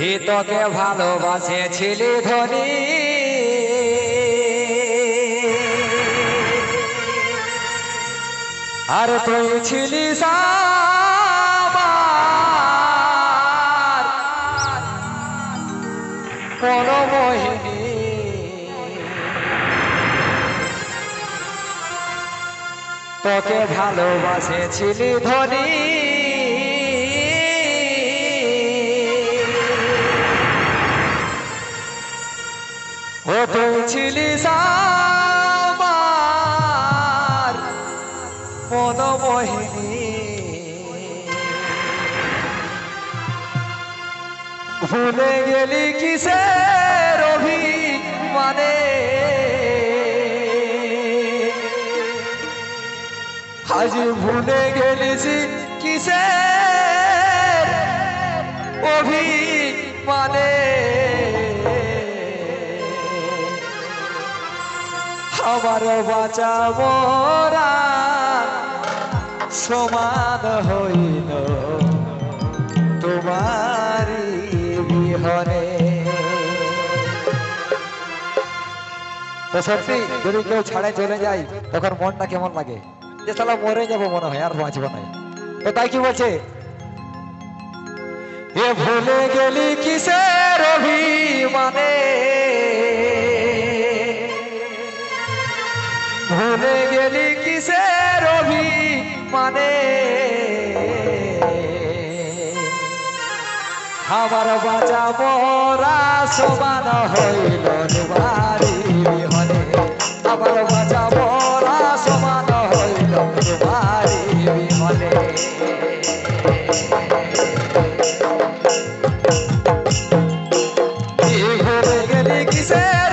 হে তোকে ভালোবাসেছিলি ধনী। আর তুই ছিলি কোন মোহিনী। তোকে ভালোবাসেছিলি ধনী। ছিলি আমার মনমোহিনী ভুলে গেলি কিসের অভিমানে? আজ ভুলে গেলিস কিসের অভিমানে? আমার বাঁচা মোরা সমান হইল তোমারি বিহনে। তো সত্যি, যদি কেউ ছাড়ে চলে যায়, তখন মনটা কেমন লাগে? যে সালা মরে যাব মনে হয়, আর বাঁচবো না। তো তাই কি বলছে? এ ভুলে গেলি কিসের অভিমানে? ভুলে গেলি কিসের অভিমানে? আমার বাঁচা মরা সমান হইল বাড়ি বিহনে আমার বাঁচা মরা সমান হইল বাড়ি বিহনে ভুলে গেলি কিসের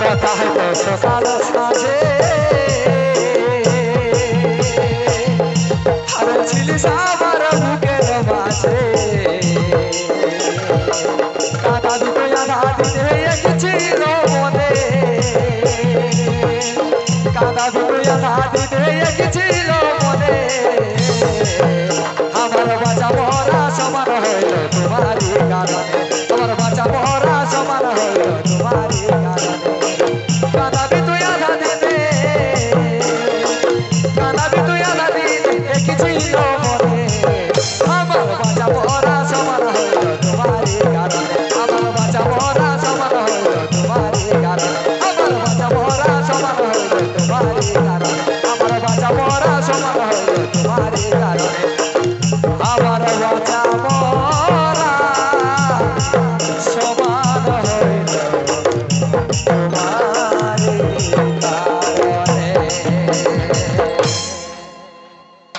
কথা হয়তো সকাল সাজে আরে ছিলিস আমার বুকের মাঝে কাদা দুটো আধা দিতে এসেছিল মনে কাদা দুটো আধা দিতে এসেছিল মনে আমার বাঁচা মরা সমান হইল তোমারই কারণে আমার বাঁচা মরা সমান